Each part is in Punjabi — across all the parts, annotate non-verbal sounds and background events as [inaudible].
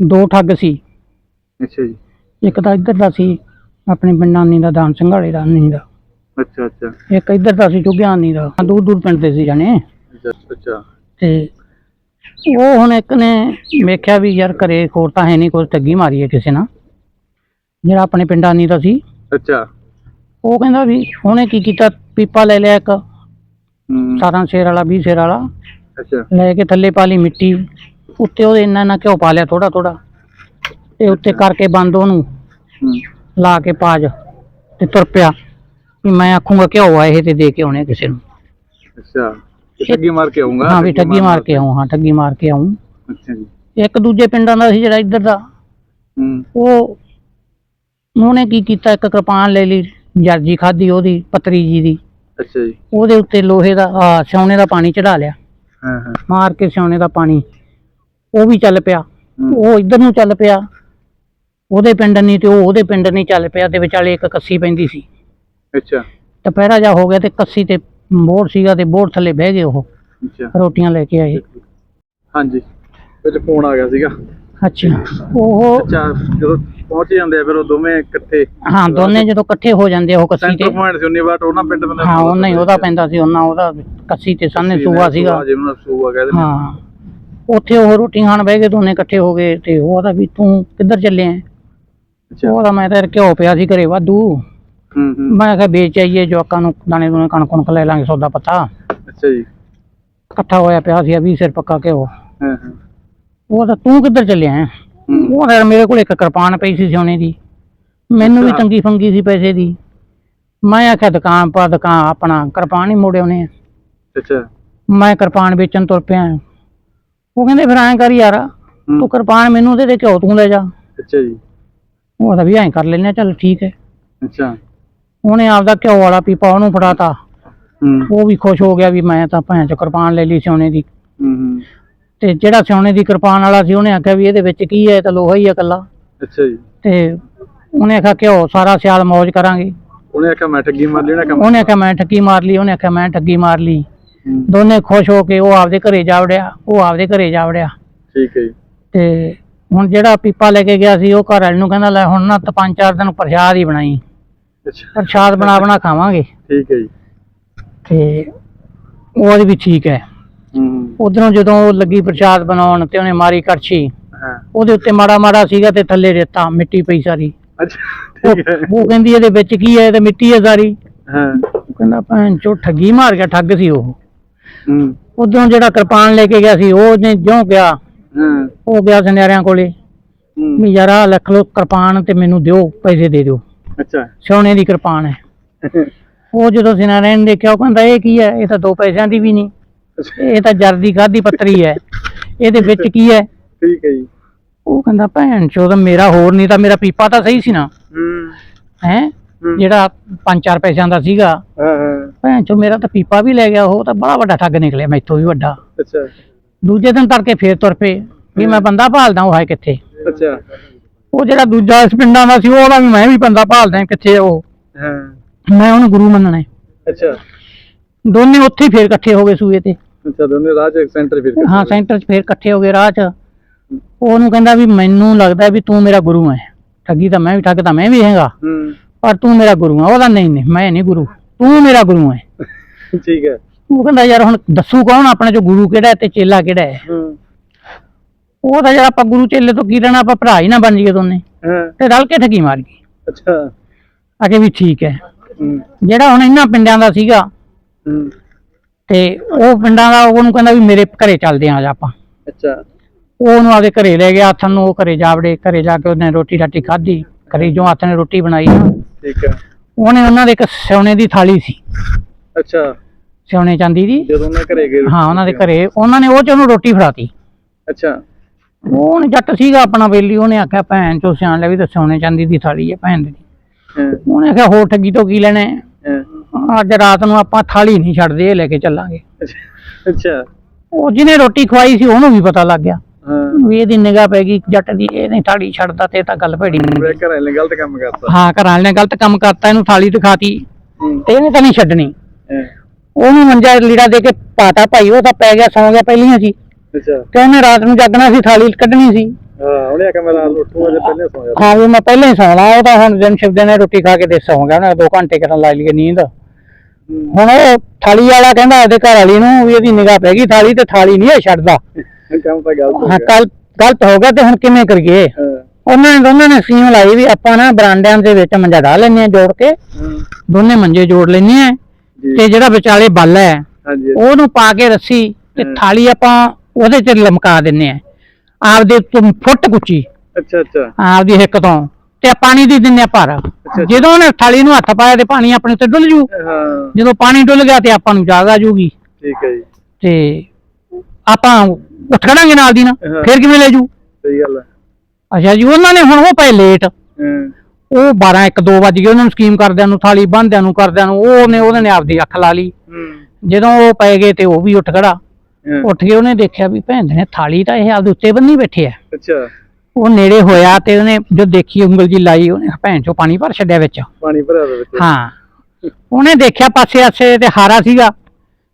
ਦੋ ਠੱਗ ਸੀ। ਅੱਛਾ ਜੀ। ਇੱਕ ਤਾਂ ਇੱਧਰ ਦਾ ਸੀ ਆਪਣੇ ਪਿੰਡਾਨੀ ਦਾ ਦਾਨ ਸਿੰਘਾਲੇ ਦਾ ਨੀ ਦਾ। ਅੱਛਾ ਅੱਛਾ। ਇੱਕ ਇੱਧਰ ਦਾ ਸੀ ਚੁਗਿਆਨੀ ਦਾ। ਦੂਰ ਦੂਰ ਪਿੰਡ ਦੇ ਸੀ ਜਾਣੇ। ਅੱਛਾ ਤੇ ਉਹ ਹੁਣ ਇੱਕ ਨੇ ਵੇਖਿਆ ਵੀ ਯਾਰ ਘਰੇ ਖੋਰ ਤਾਂ ਹੈ ਨਹੀਂ ਕੋਈ ਠੱਗੀ ਮਾਰੀ ਹੈ ਕਿਸੇ ਨਾਲ। ਜਿਹੜਾ ਆਪਣੇ ਪਿੰਡਾਨੀ ਦਾ ਸੀ। ਅੱਛਾ। ਉਹ ਕਹਿੰਦਾ ਵੀ ਉਹਨੇ ਕੀ ਕੀਤਾ ਪੀਪਾ ਲੈ ਲਿਆ ਇੱਕ। 17 ਸ਼ੇਰ ਵਾਲਾ 20 ਸ਼ੇਰ ਵਾਲਾ। ਅੱਛਾ। ਲੈ ਕੇ ਥੱਲੇ ਪਾ ਲਈ ਮਿੱਟੀ। ਉੱਤੇ ਉਹਦੇ ਇੰਨਾ ਇੰਨਾ ਘਿਓ ਪਾ ਲਿਆ ਥੋੜਾ ਥੋੜਾ ਤੇ ਉੱਤੇ ਕਰਕੇ ਬੰਦ ਉਹਨੂੰ ਲਾ ਕੇ ਪਾਜ ਤੇ ਤੁਰ ਪਿਆ। ਵੀ ਮੈਂ ਆਖੂੰਗਾ ਘਿਓ ਆ ਇਹ ਤੇ ਦੇ ਕੇ ਆਉਣੇ ਕਿਸੇ ਨੂੰ। ਅੱਛਾ ਠੱਗੀ ਮਾਰ ਕੇ ਆਉਂਗਾ ਹਾਂ ਵੀ ਠੱਗੀ ਮਾਰ ਕੇ। ਆਉਂ ਹਾਂ ਠੱਗੀ ਮਾਰ ਕੇ ਆਉਂ ਅੱਛਾ ਜੀ। ਇੱਕ ਦੂਜੇ ਪਿੰਡਾਂ ਦਾ ਸੀ ਜਿਹੜਾ ਇੱਧਰ ਦਾ। ਹੂੰ। ਉਹ ਉਹਨੇ ਕੀ ਕੀਤਾ? ਇੱਕ ਕਿਰਪਾਨ ਲੈ ਲਈ ਜਰਜੀ ਖਾਦੀ ਉਹਦੀ ਪਤਰੀ ਜੀ ਦੀ। ਅੱਛਾ ਜੀ। ਉਹਦੇ ਉੱਤੇ ਲੋਹੇ ਦਾ ਸਿਉਣੇ ਦਾ ਪਾਣੀ ਚੜਾ ਲਿਆ। ਹਾਂ ਹਾਂ। ਮਾਰ ਕੇ ਸਿਉਣੇ ਦਾ ਪਾਣੀ। ਉਹ ਵੀ ਚੱਲ ਪਿਆ। ਉਹ ਇੱਧਰ ਨੂੰ ਚੱਲ ਪਿਆ। ਉਹਦੇ ਪਿੰਡ ਨਹੀਂ ਤੇ ਉਹ ਉਹਦੇ ਪਿੰਡ ਨਹੀਂ ਚੱਲ ਪਿਆ ਤੇ ਵਿਚਾਲੇ ਇੱਕ ਕੱਸੀ ਪੈਂਦੀ ਸੀ। ਅੱਛਾ। ਦੁਪਹਿਰਾ ਜਾ ਹੋ ਗਿਆ ਤੇ ਕੱਸੀ ਤੇ ਬੋਰ ਸੀਗਾ ਤੇ ਬੋਰ ਥੱਲੇ ਬਹਿ ਗਏ ਉਹ। ਅੱਛਾ। ਰੋਟੀਆਂ ਲੈ ਕੇ ਆਏ। ਹਾਂਜੀ। ਵਿੱਚ ਫੋਨ ਆ ਗਿਆ ਸੀਗਾ। ਅੱਛਾ। ਉਹ ਅੱਛਾ ਜਦੋਂ ਪਹੁੰਚ ਜਾਂਦੇ ਆ ਫਿਰ ਉਹ ਦੋਵੇਂ ਇਕੱਠੇ। ਹਾਂ ਦੋਨੇ ਜਦੋਂ ਇਕੱਠੇ ਹੋ ਜਾਂਦੇ ਉਹ ਕੱਸੀ ਸੈਂਟਰ ਤੇ ਪੁਆਇੰਟ ਸੀ ਉਨੀ ਵਾਰ ਉਹਨਾਂ ਪਿੰਡ ਬੰਦਾ ਹਾਂ ਉਹਨਾਂ ਹੀ ਉਹਦਾ ਪੈਂਦਾ ਸੀ ਉਹਨਾਂ ਉਹਦਾ ਕੱਸੀ ਤੇ ਸਾਹਮਣੇ ਸੂਆ ਸੀਗਾ। ਜਿਹਨੂੰ ਸੂਆ ਕਹਿੰਦੇ ਹਾਂ। ਉੱਥੇ ਉਹ ਰੋਟੀ ਖਾਣ ਬਹਿ ਗਏ ਦੋਨੇ ਇਕੱਠੇ ਹੋ ਗਏ ਤੇ ਉਹ ਆਦਾ ਵੀ ਤੂੰ ਕਿੱਧਰ ਚੱਲੇ ਆਂ ਅੱਛਾ। ਉਹਦਾ ਮੈਂ ਤਾਂ ਯਾਰ ਘਿਓ ਪਿਆ ਸੀ ਘਰੇ ਵਾਧੂ। ਹੂੰ ਹੂੰ। ਮੈਂ ਕਿਹਾ ਵੇਚ ਆਈਏ ਜਵਾਕਾਂ ਨੂੰ ਦਾਣੇ ਦੂਣੇ ਕਣਕ ਕੁਣਕ ਲੈ ਲਾਂਗੇ ਸੌਦਾ ਪਤਾ। ਅੱਛਾ ਜੀ। ਇਕੱਠਾ ਹੋਇਆ ਪਿਆ ਸੀ 20 ਸਿਰ ਪੱਕਾ ਘਿਓ। ਹਾਂ ਹਾਂ। ਉਹ ਤਾਂ ਤੂੰ ਕਿੱਧਰ ਚੱਲਿਆ ਉਹ ਯਾਰ ਮੇਰੇ ਕੋਲ ਇੱਕ ਕਿਰਪਾਨ ਪਈ ਸੀ ਸੋਨੇ ਦੀ। ਮੈਨੂੰ ਵੀ। ਤੰਗੀ ਫੰਗੀ ਸੀ ਪੈਸੇ ਦੀ। ਮੈਂ ਆਖਿਆ ਦੁਕਾਨ ਪਾ ਦੁਕਾਨ ਆਪਣਾ ਕਿਰਪਾਨ ਹੀ ਮੋੜੇ ਉਹਨੇ। ਅੱਛਾ। ਮੈਂ ਕਿਰਪਾਨ ਵੇਚਣ ਤੁਰ ਪਿਆ। ਉਹ ਕਹਿੰਦੇ ਫਿਰ ਐਂ ਕਰ ਯਾਰ ਹੂੰ। ਤੂੰ ਕਿਰਪਾਨ ਮੈਨੂੰ ਦੇ ਦੇ ਘਿਓ ਤੂੰ ਲੈ ਜਾ। ਅੱਛਾ ਜੀ। ਉਹ ਤਾਂ ਵੀ ਐਂ ਕਰ ਲੈਨੇ ਚੱਲ ਠੀਕ ਹੈ। ਅੱਛਾ। ਉਹਨੇ ਆਪਦਾ ਘਿਓ ਵਾਲਾ ਪੀਪਾ ਉਹਨੂੰ ਫੜਾਤਾ। ਹੂੰ। ਉਹ ਵੀ ਖੁਸ਼ ਹੋ ਗਿਆ ਵੀ ਮੈਂ ਤਾਂ ਭੈਣ ਚ ਕਿਰਪਾਨ ਲੈ ਲਈ ਸੋਨੇ ਦੀ। ਹੂੰ ਹੂੰ। ਤੇ ਜਿਹੜਾ ਸੋਨੇ ਦੀ ਕਿਰਪਾਨ ਵਾਲਾ ਸੀ ਉਹਨੇ ਆਖਿਆ ਵੀ ਇਹਦੇ ਵਿੱਚ ਕੀ ਹੈ ਤਾਂ ਲੋਹਾ ਹੀ ਆ ਇਕੱਲਾ। ਅੱਛਾ ਜੀ। ਤੇ ਉਹਨੇ ਆਖਿਆ ਘਿਓ ਸਾਰਾ ਸਿਆਲ ਮौज ਕਰਾਂਗੇ। ਉਹਨੇ ਆਖਿਆ ਮੈਂ ਠੱਗੀ ਮਾਰ ਕੰਮ ਉਹਨੇ ਆਖਿਆ ਮੈਂ ਠੱਗੀ ਮਾਰ ਲਈ ਉਹਨੇ ਆਖਿਆ ਮੈਂ ਠੱਗੀ ਮਾਰ ਲਈ। ਹੂੰ, ਦੋਨੇ ਖੁਸ਼ ਹੋ ਕੇ ਉਹ ਆਪਦੇ ਘਰੇ ਜਾ ਵੜਿਆ ਉਹ ਆਪਦੇ ਘਰੇ ਜਾ ਵੜਿਆ। ਠੀਕ ਹੈ ਜੀ। ਤੇ ਹੁਣ ਜਿਹੜਾ ਪੀਪਾ ਲੈ ਕੇ ਗਿਆ ਸੀ ਉਹ ਘਰ ਵਾਲੇ ਨੂੰ ਕਹਿੰਦਾ ਲੈ ਹੁਣ ਨਾ ਤਾਂ ਪੰਜ ਚਾਰ ਦਿਨ ਪ੍ਰਸ਼ਾਦ ਹੀ ਬਣਾਈ। ਅੱਛਾ। ਪ੍ਰਸ਼ਾਦ ਬਣਾ ਬਣਾ ਖਾਵਾਂਗੇ। ਠੀਕ ਹੈ ਜੀ। ਤੇ ਉਹ ਵੀ ਠੀਕ ਹੈ। ਹੂੰ। ਉਧਰੋਂ ਜਦੋਂ ਉਹ ਲੱਗੀ ਪ੍ਰਸ਼ਾਦ ਬਣਾਉਣ ਤੇ ਉਹਨੇ ਮਾਰੀ ਕੜਛੀ ਹਾਂ। ਉਹਦੇ ਉੱਤੇ ਮਾੜਾ ਮਾੜਾ ਸੀਗਾ ਤੇ ਥੱਲੇ ਰੇਤਾ ਮਿੱਟੀ ਪਈ ਸਾਰੀ। ਅੱਛਾ। ਉਹ ਕਹਿੰਦੀ ਇਹਦੇ ਵਿੱਚ ਕੀ ਹੈ? ਤੇ ਮਿੱਟੀ ਹੈ ਸਾਰੀ। ਹਾਂ। ਕਹਿੰਦਾ ਭੈਣ ਚੋ ਠੱਗੀ ਮਾਰ ਗਿਆ ਠੱਗ ਸੀ ਉਹ। ਹੂੰ। ਉਧਰੋਂ ਜਿਹੜਾ ਕਿਰਪਾਨ ਲੈ ਕੇ ਗਿਆ ਸੀ ਉਹ ਨੇ ਜਿਉਂ ਗਿਆ ਹਾਂ। ਉਹ ਗਿਆ ਸੁਨਿਆਰਿਆਂ ਕੋਲੇ ਹੂੰ, ਵੀ ਯਾਰ ਆਹ ਲਿਖ ਲਓ ਕਿਰਪਾਨ ਤੇ ਮੈਨੂੰ ਦਿਓ ਪੈਸੇ ਦੇ ਦਿਓ। ਅੱਛਾ। ਸੋਨੇ ਦੀ ਕਿਰਪਾਨ ਹੈ। [laughs] ਉਹ ਜਦੋਂ ਸੁਨਿਆਰਿਆਂ ਨੇ ਦੇਖਿਆ ਉਹ ਕਹਿੰਦਾ ਇਹ ਕੀ ਹੈ? ਇਹ ਤਾਂ ਦੋ ਪੈਸਿਆਂ ਦੀ ਵੀ ਨਹੀਂ। ਇਹ ਤਾਂ ਜਰਦੀ ਖਾਦੀ ਪੱਤਰੀ ਹੈ। ਇਹਦੇ ਵਿੱਚ ਕੀ ਹੈ? ਠੀਕ ਹੈ ਜੀ। ਉਹ ਕਹਿੰਦਾ ਭੈਣ ਚੋ ਤਾਂ ਮੇਰਾ ਹੋਰ ਨਹੀਂ ਤਾਂ ਮੇਰਾ ਪੀਪਾ ਤਾਂ ਸਹੀ ਸੀ ਨਾ। ਹੈ। ਹੂੰ। ਜਿਹੜਾ 5-4 ਪੈਸਿਆਂ ਦਾ ਸੀਗਾ। ਹਾਂ ਹਾਂ। ਭੈਣ ਚੋ ਮੇਰਾ ਤਾਂ ਪੀਪਾ ਵੀ ਲੈ ਗਿਆ ਉਹ ਤਾਂ ਬੜਾ ਵੱਡਾ ਠੱਗ ਨਿਕਲਿਆ ਮੈਥੋਂ ਵੀ ਵੱਡਾ। ਅੱਛਾ। ਦੂਜੇ ਦਿਨ ਤੜਕੇ ਫੇਰ ਤੁਰ ਪਏ ਵੀ ਮੈਂ ਬੰਦਾ ਭਾਲਦਾ ਉਹ ਹੈ ਕਿੱਥੇ? ਅੱਛਾ। ਉਹ ਜਿਹੜਾ ਦੂਜਾ ਇਸ ਪਿੰਡਾਂ ਦਾ ਸੀ ਉਹਦਾ ਵੀ ਮੈਂ ਵੀ ਬੰਦਾ ਭਾਲਦਾ ਕਿੱਥੇ ਉਹ? ਹਾਂ। ਮੈਂ ਉਹਨੂੰ ਗੁਰੂ ਮੰਨਣਾ। ਅੱਛਾ। ਦੋਨੇ ਉੱਥੇ ਫੇਰ ਇਕੱਠੇ ਹੋ ਗਏ ਸੂਏ ਤੇ। ਅੱਛਾ ਦੋਨੇ ਰਾਹ ਚ ਸੈਂਟਰ ਫਿਰ ਹਾਂ ਸੈਂਟਰ 'ਚ ਫੇਰ ਇਕੱਠੇ ਹੋ ਗਏ ਰਾਹ 'ਚ। ਉਹਨੂੰ ਕਹਿੰਦਾ ਵੀ ਮੈਨੂੰ ਲੱਗਦਾ ਵੀ ਤੂੰ ਮੇਰਾ ਗੁਰੂ ਹੈ। ਠੱਗੀ ਤਾਂ ਮੈਂ ਵੀ ਠੱਗ ਤਾਂ ਮੈਂ ਵੀ ਹੈਗਾ। ਹੂੰ। ਪਰ ਤੂੰ ਮੇਰਾ ਗੁਰੂ ਹੈ ਉਹਦਾ ਨਹੀਂ ਨਹੀਂ ਮੈਂ ਨਹੀਂ ਗੁਰੂ। ਤੂੰ ਮੇਰਾ ਗੁਰੂ ਹੈ ਠੀਕ ਹੈ ਉਹ ਕਹਿੰਦਾ ਯਾਰ ਹੁਣ ਦੱਸੂ ਕੌਣ ਆਪਣੇ ਚੋਂ ਗੁਰੂ ਕਿਹੜਾ ਹੈ ਤੇ ਚੇਲਾ ਕਿਹੜਾ ਹੈ? ਹੂੰ। ਉਹ ਤਾਂ ਯਾਰ ਆਪਾਂ ਗੁਰੂ ਚੇਲੇ ਤੋਂ ਕੀ ਲੈਣਾ ਆਪਾਂ ਭਰਾ ਹੀ ਨਾ ਬਣ ਜਾਈਏ ਦੋਨੇ। ਹਾਂ। ਤੇ ਰਲ ਕੇ ਠੱਗੀ ਮਾਰ ਗਈ। ਅੱਛਾ। ਅਗੇ ਵੀ ਠੀਕ ਹੈ ਹੂੰ। ਜਿਹੜਾ ਹੁਣ ਇਹਨਾਂ ਪਿੰਡਾਂ ਦਾ ਸੀਗਾ ਹੂੰ। ਤੇ ਉਹ ਪਿੰਡਾਂ ਦਾ ਉਹਨੂੰ ਕਹਿੰਦਾ ਵੀ ਮੇਰੇ ਘਰੇ ਚੱਲਦੇ ਆਂ ਅੱਜ ਆਪਾਂ। ਅੱਛਾ। ਉਹ ਉਹਨੂੰ ਆਪਦੇ ਘਰੇ ਲੈ ਗਿਆ ਹੱਥਾਂ ਨੂੰ ਉਹ ਘਰੇ ਜਾ ਵੜੇ ਘਰੇ ਜਾ ਕੇ ਉਹਨੇ ਰੋਟੀ ਰਾਟੀ ਖਾਧੀ। ਘਰੇ ਜੋ ਹੱਥ ਨੇ ਰੋਟੀ ਬਣਾਈ ਨਾ, ਠੀਕ ਹੈ। ਉਹਨੇ ਉਹਨਾਂ ਦੇ ਇੱਕ ਸੋਨੇ ਦੀ ਥਾਲੀ ਸੀ। ਅੱਛਾ। ਸੋਨੇ ਚਾਂਦੀ ਦੀ। ਜਦੋਂ ਮੈਂ ਘਰੇ ਗਏ ਹਾਂ ਉਹਨਾਂ ਦੇ ਘਰੇ। ਉਹਨਾਂ ਨੇ ਉਹ ਚ ਉਹਨੂੰ ਰੋਟੀ ਫੜਾਤੀ। ਅੱਛਾ। ਉਹਨੇ ਜੱਟ ਸੀਗਾ ਆਪਣਾ ਵੇਲੀ ਉਹਨੇ ਆਖਿਆ ਭੈਣ ਚੋ ਸਿਆਣ ਲੈ ਵੀ ਤਾਂ ਸੋਨੇ ਚਾਂਦੀ ਦੀ ਥਾਲੀ ਹੈ ਭੈਣ ਦੀ। ਉਹਨੇ ਆਖਿਆ ਹੋਰ ਠੱਗੀ ਤੋਂ ਕੀ ਲੈਣਾ ਅੱਜ ਰਾਤ ਨੂੰ ਆਪਾਂ ਥਾਲੀ ਨਹੀਂ ਛੱਡਦੇ ਇਹ ਲੈ ਕੇ ਚੱਲਾਂਗੇ। ਅੱਛਾ- ਉਹ ਜਿਹਨੇ ਰੋਟੀ ਖਵਾਈ ਸੀ ਉਹਨੂੰ ਵੀ ਪਤਾ ਲੱਗ ਗਿਆ। ਵੀ ਇਹਦੀ ਨਿਗਾਹ ਪੈ ਗਈ ਜੱਟ ਦੀ ਇਹ ਨਹੀਂ ਥਾਲੀ ਛੱਡਦਾ ਤੇ ਇਹ ਤਾਂ ਗੱਲ ਭੈੜੀ। ਨਹੀਂ ਘਰੇ ਨੇ ਗਲਤ ਕੰਮ ਕਰਤਾ। ਹਾਂ ਘਰਾਂ ਵਾਲੇ ਨੇ ਗਲਤ ਕੰਮ ਕਰਤਾ ਇਹਨੂੰ ਥਾਲੀ ਦਿਖਾਤੀ ਤੇ ਇਹਨੇ ਤਾਂ ਨਹੀਂ ਛੱਡਣੀ। ਉਹਨੂੰ ਮੰਜਾ ਲੀੜਾ ਦੇ ਕੇ ਪਾਤਾ ਭਾਈ ਉਹ ਤਾਂ ਪੈ ਗਿਆ ਸੌਂ ਗਿਆ ਪਹਿਲੀਆਂ ਸੀ। ਅੱਛਾ। ਤੇ ਉਹਨੇ ਰਾਤ ਨੂੰ ਜਾਗਣਾ ਸੀ ਥਾਲੀ ਕੱਢਣੀ ਸੀ। ਹਾਂ ਉਹਨੇ ਆਖਿਆ ਮੈਂ ਰਾਤ ਨੂੰ ਉੱਠੂਗਾ ਤੇ ਪਹਿਲੇ ਸੌਂ ਜਾ ਹਾਂ ਵੀ ਮੈਂ ਪਹਿਲਾਂ ਹੀ ਸੌਣਾ ਉਹ ਤਾਂ ਹੁਣ ਦਿਨ ਸ਼ਿਵਦੇ ਨੇ ਰੋਟੀ ਖਾ ਕੇ ਤੇ ਸੌਂ ਗਿਆ ਉਹਨੇ 2 ਘੰਟੇ ਕਿਰਨ ਲਾ ਲਈਏ ਨੀਂਦ। ਹੁਣ ਉਹ ਥਾਲੀ ਵਾਲਾ ਕਹਿੰਦਾ ਉਹਦੇ ਘਰ ਵਾਲੀ ਨੂੰ ਵੀ ਇਹਦੀ ਨਿਗਾਹ ਪੈ ਗਈ ਥਾਲੀ ਤੇ ਥਾਲੀ ਨਹੀਂ ਇਹ ਛੱਡਦਾ। ਕੰਮ ਤਾਂ ਗਲਤ ਹੋ ਕੱਲ ਗਲਤ ਤੇ ਹੁਣ ਕਿਵੇਂ ਕਰੀਏ? ਉਹਨਾਂ ਨੇ ਦੋਨਾਂ ਨੇ ਸਕੀਮ ਲਾਈ ਵੀ ਆਪਾਂ ਨਾ ਬਰਾਂਡਿਆਂ ਦੇ ਵਿੱਚ ਮੰਜਾ ਢਾ ਆ ਜੋੜ ਕੇ। ਦੋਨੇ ਮੰਜੇ ਜੋੜ ਲੈਂਦੇ ਆ ਤੇ ਜਿਹੜਾ ਵਿਚਾਲੇ ਬੱਲ ਹੈ ਉਹਨੂੰ ਪਾ ਕੇ ਰੱਸੀ ਤੇ। ਥਾਲੀ ਆਪਾਂ ਉਹਦੇ ਚ ਲਮਕਾ ਦਿੰਨੇ ਆ ਆਪਦੇ ਤੋਂ ਫੁੱਟ ਕੁੱਚੀ ਅੱਛਾ ਅੱਛਾ। ਆਪਦੀ ਹਿੱਕ ਤੋਂ। ਤੇ ਪਾਣੀ ਦੀ ਦਿੰਨੇ ਆ ਭਰ। ਜਦੋਂ ਉਹਨੇ ਥਾਲੀ ਨੂੰ ਹੱਥ ਪਾਇਆ ਤੇ ਪਾਣੀ ਆਪਣੇ ਤੇ ਡੁੱਲ ਜੂ। ਜਦੋਂ ਪਾਣੀ ਡੁੱਲ ਗਿਆ ਤੇ ਆਪਾਂ ਨੂੰ ਜਾਗ ਆ ਜੂਗੀ। ਠੀਕ ਹੈ ਜੀ। ਤੇ ਆਪਾਂ ਉੱਠ ਖੜਾਂਗੇ ਨਾਲ ਦੀ ਨਾ। ਫਿਰ ਕਿਵੇਂ ਲੈ ਜੂ? ਸਹੀ ਗੱਲ ਹੈ ਅੱਛਾ ਜੀ ਉਹਨਾਂ ਨੇ ਹੁਣ ਉਹ ਪਏ ਲੇਟ ਹਾਂ। ਉਹ 12 1 2 ਵੱਜ ਗਏ ਉਹਨਾਂ ਨੂੰ ਸਕੀਮ ਕਰਦਿਆਂ ਨੂੰ ਥਾਲੀ ਬੰਨਦਿਆਂ ਨੂੰ ਕਰਦਿਆਂ ਨੂੰ ਉਹਨੇ ਉਹਦੇ ਨੇ ਆਪਦੀ ਅੱਖ ਲਾ ਲਈ। ਹੂੰ। ਜਦੋਂ ਉਹ ਪੈ ਗਏ ਤੇ ਉਹ ਵੀ ਉੱਠ ਖੜਾ। ਉੱਠ ਕੇ ਉਹਨੇ ਦੇਖਿਆ ਵੀ ਭੈਣ ਦੇ ਨੇ ਥਾਲੀ ਤਾਂ ਇਹ ਆਪਦੇ ਉੱਤੇ ਬੰਨੀ ਬੈਠੇ ਆ ਅੱਛਾ। ਉਹ ਨੇੜੇ ਹੋਇਆ ਤੇ ਉਹਨੇ ਜਦ ਦੇਖੀ ਉਂਗਲ ਜੀ ਲਾਈ ਉਹਨੇ ਭੈਣ ਚੋਂ ਪਾਣੀ ਭਰ ਛੱਡਿਆ ਵਿੱਚ। ਪਾਣੀ ਭਰਿਆ ਵਿੱਚ। ਹਾਂ। ਉਹਨੇ ਦੇਖਿਆ ਪਾਸੇ ਆਸੇ ਤੇ ਹਾਰਾ ਸੀਗਾ।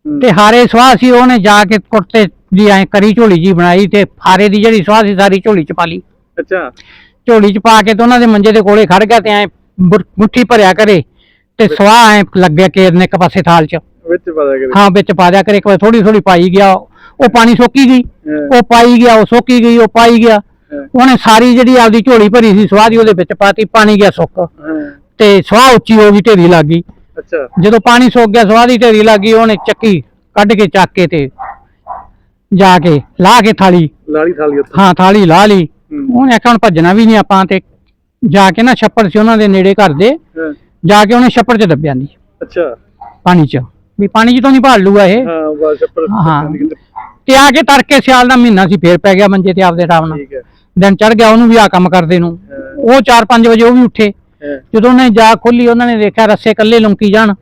ਤੇ ਹਾਰੇ ਸਵਾਹ ਸੀ ਉਹਨੇ ਜਾ ਕੇ ਕੁੜਤੇ ਦੀ ਐ ਕਰੀ ਝੋਲੀ ਜੀ ਬਣਾਈ ਤੇ ਹਾਰੇ ਦੀ ਜਿਹੜੀ ਸਵਾਹ ਸੀ ਸਾਰੀ ਝੋਲੀ ਚ ਪਾ ਲਈ। ਅੱਛਾ। ਝੋਲੀ ਚ ਪਾ ਕੇ ਤੇ ਉਹਨਾਂ ਦੇ ਮੰਜੇ ਦੇ ਕੋਲੇ ਖੜ ਗਿਆ ਤੇ ਐ ਮੁੱਠੀ ਭਰਿਆ ਕਰੇ ਤੇ ਸਵਾਹ ਐ ਲੱਗਿਆ ਕੇਰਨੇ ਇੱਕ ਪਾਸੇ ਥਾਲ ਚ। ਵਿੱਚ ਪਤਾ ਕਰੇ। ਹਾਂ ਵਿੱਚ ਪਾ ਦਿਆ ਕਰੇ ਇੱਕ ਵਾਰ ਥੋੜੀ ਥੋੜੀ ਪਾਈ ਗਿਆ ਉਹ ਪਾਣੀ ਸੋਕੀ ਗਈ। ਉਹ ਪਾਈ ਗਿਆ ਉਹ ਸੋਕੀ ਗਈ ਉਹ ਪਾਈ ਗਿਆ। ਉਹਨੇ ਸਾਰੀ ਜਿਹੜੀ ਆਪਦੀ ਝੋਲੀ ਭਰੀ ਸੀ ਸਵਾਹ ਦੀ ਉਹਦੇ ਵਿੱਚ ਪਾਤੀ ਪਾਣੀ ਗਿਆ ਸੁੱਕ। ਤੇ ਸਵਾਹ ਉੱਚੀ ਹੋ ਗਈ ਢੇਰੀ ਲੱਗ ਗਈ। ਅੱਛਾ। ਜਦੋਂ ਪਾਣੀ ਸੁੱਕ ਗਿਆ ਸਵਾਹ ਦੀ ਢੇਰੀ ਲੱਗ ਗਈ ਉਹਨੇ ਚੱਕੀ ਕੱਢ ਕੇ ਚੱਕ ਕੇ ਤੇ ਜਾ ਕੇ ਲਾ ਕੇ ਥਾਲੀ। ਲਾਲੀ ਥਾਲੀ ਉੱਥੇ। ਹਾਂ ਥਾਲੀ ਲਾ ਲਈ। ਹੂੰ, ਉਹਨੇ ਆਖਿਆ ਹੁਣ ਭੱਜਣਾ ਵੀ ਨਹੀਂ ਆਪਾਂ ਤੇ। ਜਾ ਕੇ ਨਾ ਛੱਪੜ ਸੀ ਉਹਨਾਂ ਦੇ ਨੇੜੇ ਘਰ ਦੇ। ਹਾਂ, ਜਾ ਕੇ ਉਹਨੇ ਛੱਪੜ 'ਚ ਦੱਬਿਆ ਨਹੀਂ। ਅੱਛਾ। ਪਾਣੀ 'ਚ। ਵੀ ਪਾਣੀ 'ਚ ਤੋਂ ਨਹੀਂ ਭਾਲ ਲੂਗਾ ਇਹ। ਹਾਂ ਬਸ ਛੱਪੜ ਹਾਂ। ਤੇ ਆ ਕੇ ਤੜਕੇ ਸਿਆਲ ਦਾ ਮਹੀਨਾ ਸੀ ਫੇਰ ਪੈ ਗਿਆ ਮੰਜੇ ਤੇ ਆਪਦੇ ਆਰਾਮ ਨਾਲ। ਠੀਕ ਹੈ। ਦਿਨ ਚੜ ਗਿਆ ਉਹਨੂੰ ਵੀ ਆ ਕੰਮ ਕਰਦੇ ਨੂੰ। ਹਾਂ, ਉਹ 4-5 ਵਜੇ ਉਹ ਵੀ ਉੱਠੇ। ਜਦੋਂ ਉਹਨੇ ਜਾ ਖੋਲੀ ਉਹਨਾਂ ਨੇ ਦੇਖਿਆ ਰੱਸੇ ਕੱਲੇ ਲੰਕੀ ਜਾਣ।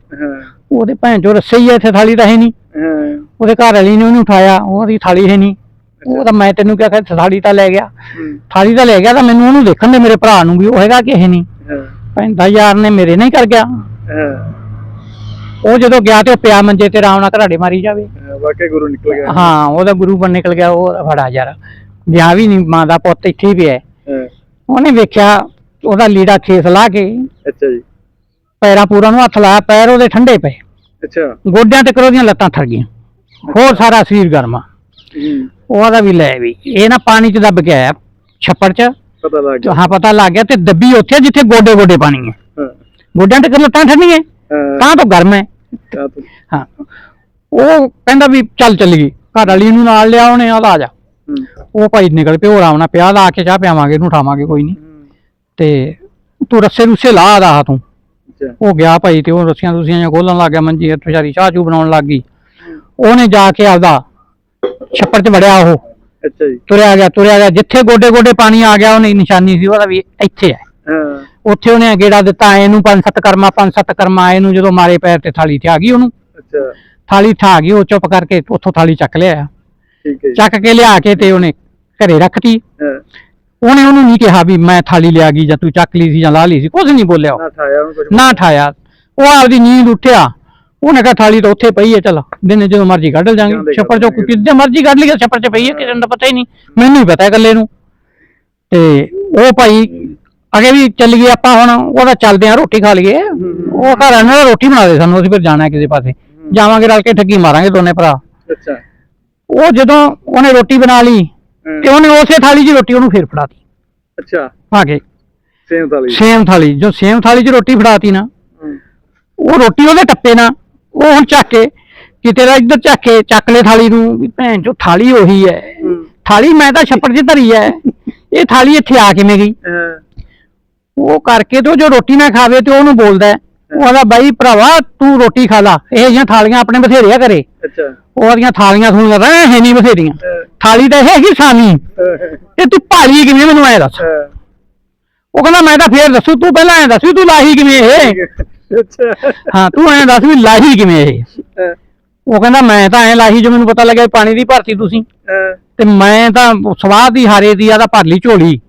ਉਹਦੇ ਭੈਣ ਚੋ ਰੱਸੇ ਹੀ ਆ ਇੱਥੇ ਥਾਲੀ ਤਾਂ ਹੈ ਨਹੀਂ। ਉਹਦੇ ਘਰ ਵਾਲੀ ਨੇ ਉਹਨੂੰ ਉਠਾਇਆ ਉਹਦੀ ਥਾਲੀ ਹੈ ਨਹੀਂ। ਉਹ ਤਾਂ ਮੈਂ ਤੈਨੂੰ ਕਿਹਾ ਕਿ ਥਾਲੀ ਤਾਂ ਲੈ ਗਿਆ। ਥਾਲੀ ਤਾਂ ਲੈ ਗਿਆ ਤਾਂ ਮੈਨੂੰ ਉਹਨੂੰ ਦੇਖਣ ਦੇ ਮੇਰੇ ਭਰਾ ਨੂੰ ਵੀ ਉਹ ਹੈਗਾ ਕਿ ਇਹ ਨਹੀਂ। ਪੈਂਦਾ ਯਾਰ ਨੇ ਮੇਰੇ ਨਹੀਂ ਕਰ ਗਿਆ। ਉਹ ਜਦੋਂ ਗਿਆ ਤੇ ਉਹ ਪਿਆ ਮੰਜੇ ਤੇ ਆਰਾਮ ਨਾਲ ਘਰਾੜੇ ਮਾਰੀ ਜਾਵੇ। ਹਾਂ, ਵਾਕਈ ਗੁਰੂ ਨਿਕਲ ਗਿਆ। ਹਾਂ ਉਹਦਾ ਗੁਰੂ ਬਣ ਨਿਕਲ ਗਿਆ ਉਹ ਬੜਾ ਯਾਰ। ਵਿਆਹ ਵੀ ਨਹੀਂ ਮਾਂ ਦਾ ਪੁੱਤ ਇੱਥੇ ਹੀ ਪਿਆ। ਹਾਂ, ਉਹਨੇ ਵੇਖਿਆ ਉਹਦਾ ਲੀੜਾ ਖੇਸ ਲਾ ਕੇ ਅੱਛਾ ਜੀ। ਪੈਰਾਂ ਪੂਰਾ ਨੂੰ ਹੱਥ ਲਾਇਆ ਪੈਰ ਉਹਦੇ ਠੰਡੇ ਪਏ। ਅੱਛਾ। ਗੋਡਿਆਂ ਤੇ ਕਰੋ ਦੀਆਂ ਲੱਤਾਂ ਥੜ ਗਈਆਂ। ਹੋਰ ਸਾਰਾ ਸਰੀਰ ਗਰਮਾ ਹੂੰ, ਉਹਦਾ ਵੀ ਲੈ ਵੀ। ਇਹ ਨਾ ਪਾਣੀ 'ਚ ਦੱਬ ਕੇ ਆਇਆ ਛੱਪੜ 'ਚ। ਪਤਾ ਲੱਗ ਗਿਆ। ਹਾਂ ਪਤਾ ਲੱਗ ਗਿਆ ਤੇ ਦੱਬੀ ਉੱਥੇ ਜਿੱਥੇ ਗੋਡੇ ਗੋਡੇ ਪਾਣੀ ਹੈ ਹਾਂ। ਗੋਡਿਆਂ ਤੇ ਕਰ ਲੱਤਾਂ ਠੰਡੀਆਂ। ਹਾਂ। ਤਾਂ ਤਾਂ ਗਰਮ ਹੈ। ਉਹ ਕਹਿੰਦਾ ਵੀ ਚੱਲ ਚੱਲੀਏ ਘਰ ਵਾਲੀ ਨੂੰ ਨਾਲ ਲਿਆ ਉਹਨੇ ਆ ਜਾ। ਉਹ ਭਾਈ ਨਿਕਲ ਉਹ ਆਰਾਮ ਨਾਲ ਪਿਆ ਲਾ ਕੇ ਚਾਹ ਪਿਆਵਾਂਗੇ ਇਹਨੂੰ ਉਠਾਵਾਂਗੇ ਕੋਈ ਨਹੀਂ ਤੇ ਤੂੰ ਰੱਸੇ ਰੁੱਸੇ ਲਾ ਆਦਾ ਤੂੰ। ਉਹ ਗਿਆ ਭਾਈ ਤੇ ਉਹ ਰੱਸੀਆਂ ਰੁੱਸੀਆਂ ਜਿਹੀਆਂ ਖੋਲਣ ਲੱਗ ਗਿਆ ਮੰਜੀ ਵਿਚਾਰੀ ਚਾਹ ਚੂ ਬਣਾਉਣ ਲੱਗ ਗਈ। ਉਹਨੇ ਜਾ ਕੇ ਆਪਦਾ ਛੱਪੜ 'ਚ ਵੜਿਆ ਉਹ। ਅੱਛਾ ਜੀ। ਤੁਰਿਆ ਗਿਆ ਤੁਰਿਆ ਗਿਆ। ਜਿੱਥੇ ਗੋਡੇ ਗੋਡੇ ਪਾਣੀ ਆ ਗਿਆ ਉਹਨੇ ਨਿਸ਼ਾਨੀ ਸੀ ਉਹਦਾ ਵੀ ਇੱਥੇ ਹੈ। ਉੱਥੇ ਉਹਨੇ ਗੇੜਾ ਦਿੱਤਾ ਇਹਨੂੰ ਪੰਜ ਸੱਤ ਕਰਮਾ ਪੰਜ ਸੱਤ ਕਰਮਾ ਇਹਨੂੰ ਜਦੋਂ ਮਾਰੇ ਪੈਰ ਤੇ ਥਾਲੀ ਤੇ ਆ ਗਈ ਉਹਨੂੰ। ਅੱਛਾ। ਥਾਲੀ ਠਾ ਗਈ ਉਹ ਚੁੱਪ ਕਰਕੇ ਉੱਥੋਂ ਥਾਲੀ ਚੱਕ ਲਿਆ। ਠੀਕ ਹੈ ਜੀ। ਚੱਕ ਕੇ ਲਿਆ ਕੇ ਤੇ ਉਹਨੇ ਘਰੇ ਰੱਖਤੀ। ਹਾਂ। ਉਹਨੇ ਉਹਨੂੰ ਨਹੀਂ ਕਿਹਾ ਵੀ ਮੈਂ ਥਾਲੀ ਲਿਆ ਗਈ ਜਾਂ ਤੂੰ ਚੱਕ ਲਈ ਸੀ ਜਾਂ ਲਾ ਲਈ ਸੀ ਕੁਝ ਨਹੀਂ ਬੋਲਿਆ ਉਹ। ਨਾ ਠਾਇਆ ਉਹਨੂੰ ਕੁਝ ਨਾ ਠਾਇਆ। ਉਹ ਆਪਦੀ ਨੀਂਦ ਉੱਠਿਆ। ਉਹਨੇ ਕਿਹਾ ਥਾਲੀ ਤਾਂ ਉੱਥੇ ਪਈ ਹੈ ਚਲ ਦਿਨੇ ਜਦੋਂ ਮਰਜ਼ੀ ਕੱਢ ਜਾਂਦੇ ਜਾਾਂਗੇ ਛੱਪੜ ਚੋਂ ਕੱਢ ਕਿੱਦੇ ਮਰਜ਼ੀ ਕੱਢ ਲਈ ਛੱਪੜ 'ਚ ਪਈ ਹੈ ਕਿਸੇ ਨੂੰ ਤਾਂ ਪਤਾ ਹੀ ਨਹੀਂ। ਮੈਨੂੰ ਹੀ ਪਤਾ ਹੈ ਇਕੱਲੇ ਨੂੰ। ਤੇ ਉਹ ਭਾਈ ਅਗੇ ਵੀ ਚੱਲ ਗਏ ਆਪਾਂ ਹੁਣ ਉਹਦਾ ਚੱਲਦੇ ਆ ਰੋਟੀ ਖਾ ਲਈਏ। ਉਹ ਘਰ ਇਹਨਾਂ ਦਾ ਰੋਟੀ ਬਣਾ ਦੇ ਸਾਨੂੰ ਅਸੀਂ ਫਿਰ ਜਾਣਾ ਹੈ ਕਿਸੇ ਪਾਸੇ। ਜਾਵਾਂਗੇ ਰਲ ਕੇ ਠੱਗੀ ਮਾਰਾਂਗੇ ਦੋਨੇ ਭਰਾ। ਅੱਛਾ। ਉਹ ਜਦੋਂ ਉਹਨੇ ਰੋਟੀ ਬਣਾ ਲਈ ਤੇ ਉਹਨੇ ਉਸੇ ਥਾਲੀ 'ਚ ਰੋਟੀ ਉਹਨੂੰ ਫੇਰ ਫੜਾਤੀ। ਅੱਛਾ। ਆ ਕੇ ਸੇਮ ਥਾਲੀ ਸੇਮ ਥਾਲੀ ਜੋ ਸੇਮ ਥਾਲੀ 'ਚ ਰੋਟੀ ਫੜਾਤੀ ਨਾ ਉਹ ਰੋਟੀ ਉਹਦੇ ਟੱਪੇ ਨਾ ਉਹ ਹੁਣ ਚੱਕ ਕੇ ਕਿਤੇ ਦਾ ਇੱਧਰ ਚੱਕ ਕੇ ਚੱਕ ਲੈ ਥਾਲੀ ਨੂੰ ਵੀ ਭੈਣ ਚੋ ਥਾਲੀ ਉਹੀ ਹੈ। ਥਾਲੀ ਮੈਂ ਤਾਂ ਛੱਪੜ 'ਚ ਧਰੀ ਹੈ ਇਹ ਥਾਲੀ ਇੱਥੇ ਆ ਕਿਵੇਂ ਗਈ? ਉਹ ਕਰਕੇ ਤੇ ਉਹ ਜੋ ਰੋਟੀ ਨਾ ਖਾਵੇ ਤੇ ਉਹਨੂੰ ਬੋਲਦਾ। ਉਹ ਆਦਾ ਬਾਈ ਭਰਾਵਾ ਤੂੰ ਰੋਟੀ ਖਾ ਲਾ। ਇਹ ਜਿਹੀਆਂ ਥਾਲੀਆਂ ਆਪਣੇ ਬਥੇਰਿਆ ਕਰੇ। ਅੱਛਾ। ਉਹਦੀਆਂ ਥਾਲੀਆਂ ਥੂਲੀਆਂ ਤਾਂ ਹੈ ਨਹੀਂ ਬਥੇਰੀਆਂ। ਥਾਲੀ ਤਾਂ ਇਹ ਹੈਗੀ ਸਾਨੀ। ਹਾਂ, ਤੇ ਭਾਲੀ ਕਿਵੇਂ ਮੈਨੂੰ ਐ ਦੱਸ? ਉਹ ਕਹਿੰਦਾ ਮੈਂ ਤਾਂ ਫੇਰ ਦੱਸੂ ਤੂੰ ਪਹਿਲਾਂ ਐ ਦੱਸ ਵੀ ਤੂੰ ਲਾਹੀ ਕਿਵੇਂ ਇਹ? ਹਾਂ ਤੂੰ ਐ ਦੱਸ ਵੀ ਲਾਹੀ ਕਿਵੇਂ ਇਹ? ਉਹ ਕਹਿੰਦਾ ਮੈਂ ਤਾਂ ਐ ਲਾਹੀ ਜੋ ਮੈਨੂੰ ਪਤਾ ਲੱਗਿਆ ਪਾਣੀ ਦੀ ਭਰਤੀ ਤੁਸੀਂ। ਤੇ ਮੈਂ ਤਾਂ ਸਵਾਹ ਦੀ ਹਾਰੇ ਦੀ ਆਦਾ ਭਰ ਲਈ ਝੋਲੀ।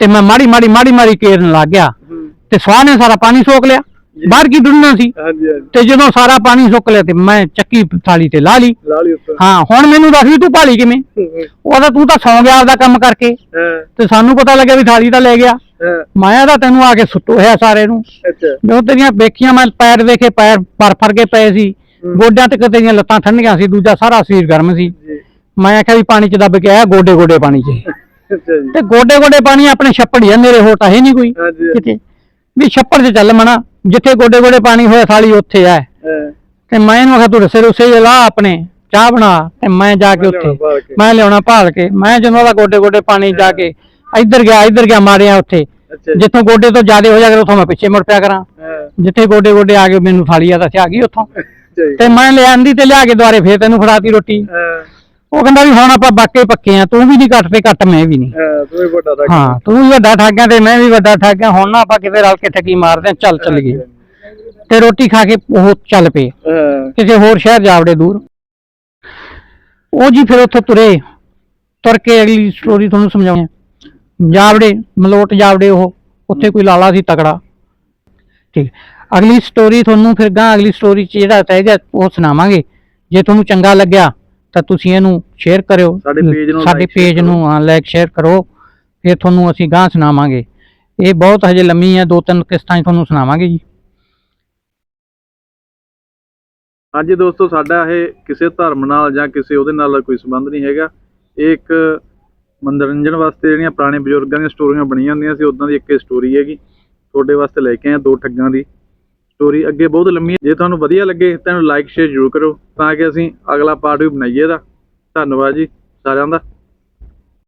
ਤੇ ਮੈਂ ਮਾੜੀ ਮਾੜੀ ਮਾੜੀ ਮਾੜੀ ਕੇਰਨ ਲੱਗ ਗਿਆ। ਤੇ ਸਵਾਹ ਨੇ ਸਾਰਾ ਪਾਣੀ ਸੋਕ ਲਿਆ। ਬਾਹਰ ਕੀ ਡੁੱਲਣਾ ਸੀ? ਹਾਂਜੀ ਹਾਂਜੀ। ਤੇ ਜਦੋਂ ਸਾਰਾ ਪਾਣੀ ਸੁੱਕ ਲਿਆ ਤੇ ਮੈਂ ਚੱਕੀ ਥਾਲੀ ਤੇ ਲਾ ਲਈ। ਲਾ ਲਈ ਉੱਤੋਂ ਹਾਂ ਹੁਣ ਮੈਨੂੰ ਦੱਸ ਵੀ ਤੂੰ ਭਾਲੀ ਕਿਵੇਂ? ਉਹਦਾ ਤੂੰ ਤਾਂ ਸੌਂ ਗਿਆ ਆਪਦਾ ਕੰਮ ਕਰਕੇ। ਤੇ ਸਾਨੂੰ ਪਤਾ ਲੱਗਿਆ ਵੀ ਥਾਲੀ ਤਾਂ ਲੈ ਗਿਆ। ਮਾਇਆ ਦਾ ਤੈਨੂੰ ਆ ਕੇ ਸੁੱਟੋ ਹੋਇਆ ਸਾਰੇ ਨੂੰ। ਅੱਛਾ। ਜਦੋਂ ਤੇਰੀਆਂ ਵੇਖੀਆਂ ਮੈਂ ਪੈਰ ਵੇਖੇ ਪੈਰ ਫਰ ਫਰ ਕੇ ਪਏ ਸੀ। ਗੋਡਿਆਂ ਤੇ ਤੇਰੀਆਂ ਲੱਤਾਂ ਠੰਡੀਆਂ ਸੀ ਦੂਜਾ ਸਾਰਾ ਸਰੀਰ ਗਰਮ ਸੀ। ਮੈਂ ਆਖਿਆ ਵੀ ਪਾਣੀ ਚ ਦੱਬ ਕੇ ਆਇਆ ਗੋਡੇ ਗੋਡੇ ਪਾਣੀ 'ਚ। ਤੇ ਗੋਡੇ ਗੋਡੇ ਪਾਣੀ ਆਪਣੇ ਛੱਪੜ ਆ ਮੇਰੇ ਹੋਟ ਹੈ ਨਹੀਂ ਕੋਈ। ਕਿਤੇ। ਵੀ ਛੱਪੜ 'ਚ ਚੱਲ ਮਣਾ। ਜਿੱਥੇ ਗੋਡੇ ਗੋਡੇ ਪਾਣੀ ਹੋਇਆ ਥਾਲੀ ਉੱਥੇ ਆ ਹਾਂ। ਤੇ ਮੈਂ ਇਹਨੂੰ ਆਖਿਆ ਤੂੰ ਰਸੇ ਰੁਸੇ ਲਾ ਆਪਣੇ ਚਾਹ ਬਣਾ ਤੇ ਮੈਂ ਜਾ ਕੇ ਉੱਥੇ ਕੇ। ਮੈਂ ਲਿਆਉਣਾ ਭਾਲ ਕੇ। ਮੈਂ ਜਦੋਂ ਉਹਦਾ ਗੋਡੇ ਗੋਡੇ ਪਾਣੀ ਜਾ ਕੇ ਇੱਧਰ ਗਿਆ ਇੱਧਰ ਗਿਆ ਮਾਰਿਆ ਉੱਥੇ। ਜਿੱਥੋਂ ਗੋਡੇ ਤੋਂ ਜ਼ਿਆਦਾ ਹੋ ਜਾ ਕਰ ਉੱਥੋਂ ਮੈਂ ਪਿੱਛੇ ਮੁੜ ਪਿਆ ਕਰਾਂ। ਜਿੱਥੇ ਗੋਡੇ ਗੋਡੇ ਆ ਗਏ ਮੈਨੂੰ ਥਾਲੀ ਆ ਤਾਂ ਆ ਗਈ ਉੱਥੋਂ। ਤੇ ਮੈਂ ਲਿਆਂਦੀ ਤੇ ਲਿਆ ਕੇ ਦੁਆਰੇ ਫੇਰ ਤੈਨੂੰ ਫੜਾਤੀ ਰੋਟੀ। ਉਹ ਕਹਿੰਦਾ ਵੀ ਹੁਣ ਆਪਾਂ ਬਾਕੇ ਪੱਕੇ ਆ ਤੂੰ ਵੀ ਨਹੀਂ ਘੱਟ ਤੇ ਘੱਟ ਮੈਂ ਵੀ ਨਹੀਂ ਹਾਂ ਤੂੰ ਹੀ ਵੱਡਾ ਦਾ ਹਾਂ ਤੂੰ ਵੀ ਵੱਡਾ ਠਾਗਿਆ ਤੇ ਮੈਂ ਵੀ ਵੱਡਾ ਠਾਗਿਆ ਹੁਣ ਨਾ ਆਪਾਂ ਕਿਤੇ ਰਲ ਕੇ ਠੱਗੀ ਮਾਰਦੇ ਆ ਚੱਲ ਚੱਲ ਗਏ। ਤੇ ਰੋਟੀ ਖਾ ਕੇ ਉਹ ਚੱਲ ਪਏ। ਹਾਂ। ਕਿਸੇ ਹੋਰ ਸ਼ਹਿਰ ਜਾਵੜੇ ਦੂਰ। ਉਹ ਜੀ ਫਿਰ ਉੱਥੇ ਤੁਰੇ। ਤੁਰ ਕੇ ਅਗਲੀ ਸਟੋਰੀ ਤੁਹਾਨੂੰ ਸਮਝਾਉਣੀ ਜਾਵੜੇ ਮਲੋਟ ਜਾਵੜੇ ਉਹ ਉੱਥੇ ਕੋਈ ਲਾਲਾ ਸੀ ਤਕੜਾ। ਠੀਕ। ਅਗਲੀ ਸਟੋਰੀ ਤੁਹਾਨੂੰ ਫਿਰ ਗਾਂ ਅਗਲੀ ਸਟੋਰੀ ਚ ਜਿਹੜਾ ਚਾਹੀਦਾ ਉਹ ਸੁਣਾਵਾਂਗੇ। ਜੇ ਤੁਹਾਨੂੰ ਚੰਗਾ ਲੱਗਿਆ ਤਾਂ ਤੁਸੀਂ ਇਹਨੂੰ ਸ਼ੇਅਰ ਕਰਿਓ। ਸਾਡੇ ਨੂੰ ਪੇਜ ਨੂੰ ਹਾਂ ਲਾਈਕ ਸ਼ੇਅਰ ਕਰੋ। ਫਿਰ ਤੁਹਾਨੂੰ ਅਸੀਂ ਗਾਂ ਸੁਣਾਵਾਂਗੇ। ਇਹ ਬਹੁਤ ਹਜੇ ਲੰਮੀ ਹੈ ਦੋ ਤਿੰਨ ਕਿਸ਼ਤਾਂ 'ਚ ਤੁਹਾਨੂੰ ਸੁਣਾਵਾਂਗੇ ਜੀ। ਹਾਂਜੀ ਦੋਸਤੋ ਸਾਡਾ ਇਹ ਕਿਸੇ ਧਰਮ ਨਾਲ ਜਾਂ ਕਿਸੇ ਉਹਦੇ ਨਾਲ ਕੋਈ ਸੰਬੰਧ ਨਹੀਂ ਹੈਗਾ। ਇਹ ਇੱਕ ਮਨੋਰੰਜਨ ਵਾਸਤੇ ਜਿਹੜੀਆਂ ਪੁਰਾਣੇ ਬਜ਼ੁਰਗਾਂ ਦੀਆਂ ਸਟੋਰੀਆਂ ਬਣੀਆਂ ਹੁੰਦੀਆਂ ਸੀ ਉਦਾਂ ਦੀ ਇੱਕ ਸਟੋਰੀ ਹੈਗੀ। ਤੁਹਾਡੇ ਵਾਸਤੇ ਲੈ ਕੇ ਆਏ ਹਾਂ ਦੋ ਠੱਗਾਂ ਦੀ। ਸਟੋਰੀ ਅੱਗੇ ਬਹੁਤ ਲੰਮੀ ਹੈ। ਜੇ ਤੁਹਾਨੂੰ ਵਧੀਆ ਲੱਗੇ ਤਾਂ ਇਹਨੂੰ ਲਾਈਕ ਸ਼ੇਅਰ ਜ਼ਰੂਰ ਕਰੋ ਤਾਂ ਕਿ ਅਸੀਂ ਅਗਲਾ ਪਾਰਟ ਵੀ ਬਣਾਈਏ ਇਹਦਾ। ਧੰਨਵਾਦ ਜੀ ਸਾਰਿਆਂ ਦਾ।